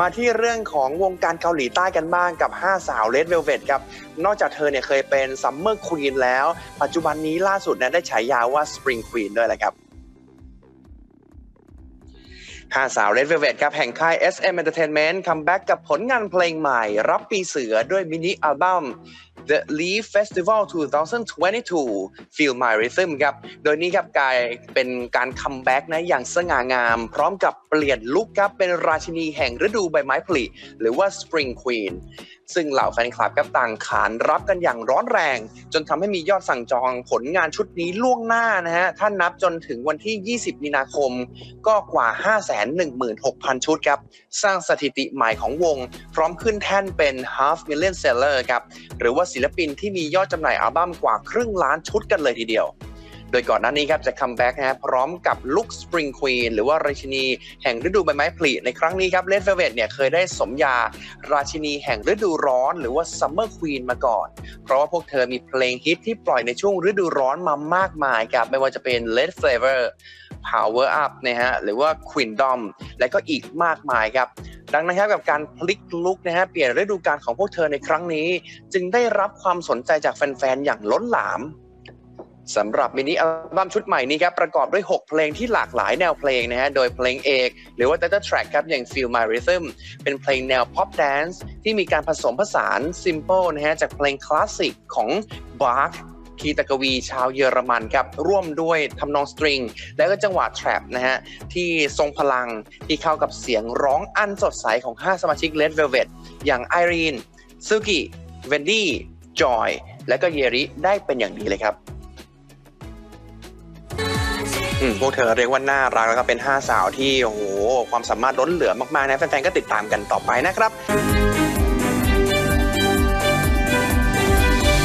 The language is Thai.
มาที่เรื่องของวงการเกาหลีใต้กันบ้างกับ 5 สาวเลดเวลเวดครับ นอกจากเธอเนี่ยเคยเป็นซัมเมอร์ควีนแล้ว ปัจจุบันนี้ล่าสุดเนี่ยได้ฉายาว่าสปริงควีนด้วยแหละครับห้าสาวเลดเวลเวดครับแห่งค่าย SM Entertainment คัมแบ็กกับผลงานเพลงใหม่ รับปีเสือด้วยมินิอัลบั้ม The Leaf Festival 2022 Feel My Rhythm ครับ โดยนี้ครับกลายเป็นการคัมแบ็กนะอย่างสง่างาม พร้อมกับเปลี่ยนลุคครับเป็นราชินีแห่งฤดูใบไม้ผลิหรือว่า Spring Queen ซึ่งเหล่าแฟนคลับครับต่างขานรับกันอย่างร้อนแรง จนทำให้มียอดสั่งจองผลงานชุดนี้ล่วงหน้านะฮะ ถ้านับจนถึงวันที่ 20 มีนาคม ก็กว่า 516,000 ชุดครับ สร้างสถิติใหม่ของวง พร้อมขึ้นแท่นเป็น half million seller ครับ หรือว่าศิลปินที่มียอดจำหน่ายอัลบั้มกว่าครึ่งล้านชุดกันเลยทีเดียว โดยก่อนหน้านี้ครับจะคัมแบ็กนะพร้อมกับลุค Spring Queen หรือว่าราชินีแห่งฤดูใบไม้ผลิในครั้งนี้ครับ Red Velvet เนี่ยเคยได้สมญาราชินีแห่งฤดูร้อน หรือว่า Summer Queen มาก่อน เพราะว่าพวกเธอมีเพลงฮิตที่ปล่อยในช่วงฤดูร้อนมามากมายครับไม่ว่าจะเป็น Red Flavor Power Up นะฮะหรือว่า Queendom และก็อีกมากมายครับดังนั้นครับกับการพลิกลุกนะฮะเปลี่ยนฤดูกาลของพวกเธอในครั้งนี้ จึงได้รับความสนใจจากแฟนๆอย่างล้นหลาม สำหรับมินิอัลบั้มชุดใหม่นี้ครับประกอบด้วย 6 เพลงที่หลากหลายแนวเพลงนะฮะโดยเพลงเอก หรือว่า title track ครับอย่าง Feel My Rhythm เป็นเพลงแนว pop dance ที่มีการผสมผสาน simple นะฮะจากเพลงคลาสสิกของ Bach คีตกวีชาวเยอรมันครับ ร่วมด้วยทำนองสตริง และก็จังหวะแทร็ปนะฮะ ที่ทรงพลังที่เข้ากับเสียงร้องอันสดใสของ 5 สมาชิก Red Velvet อย่างไอรีนซูกิเวนดี้จอยและก็เยริได้เป็นอย่างดีเลยครับ พวกเธอเรียกว่าน่ารักแล้วก็เป็น 5 สาวที่โอ้โหความสามารถล้นเหลือมากๆนะแฟนๆก็ติดตามกันต่อไปนะครับ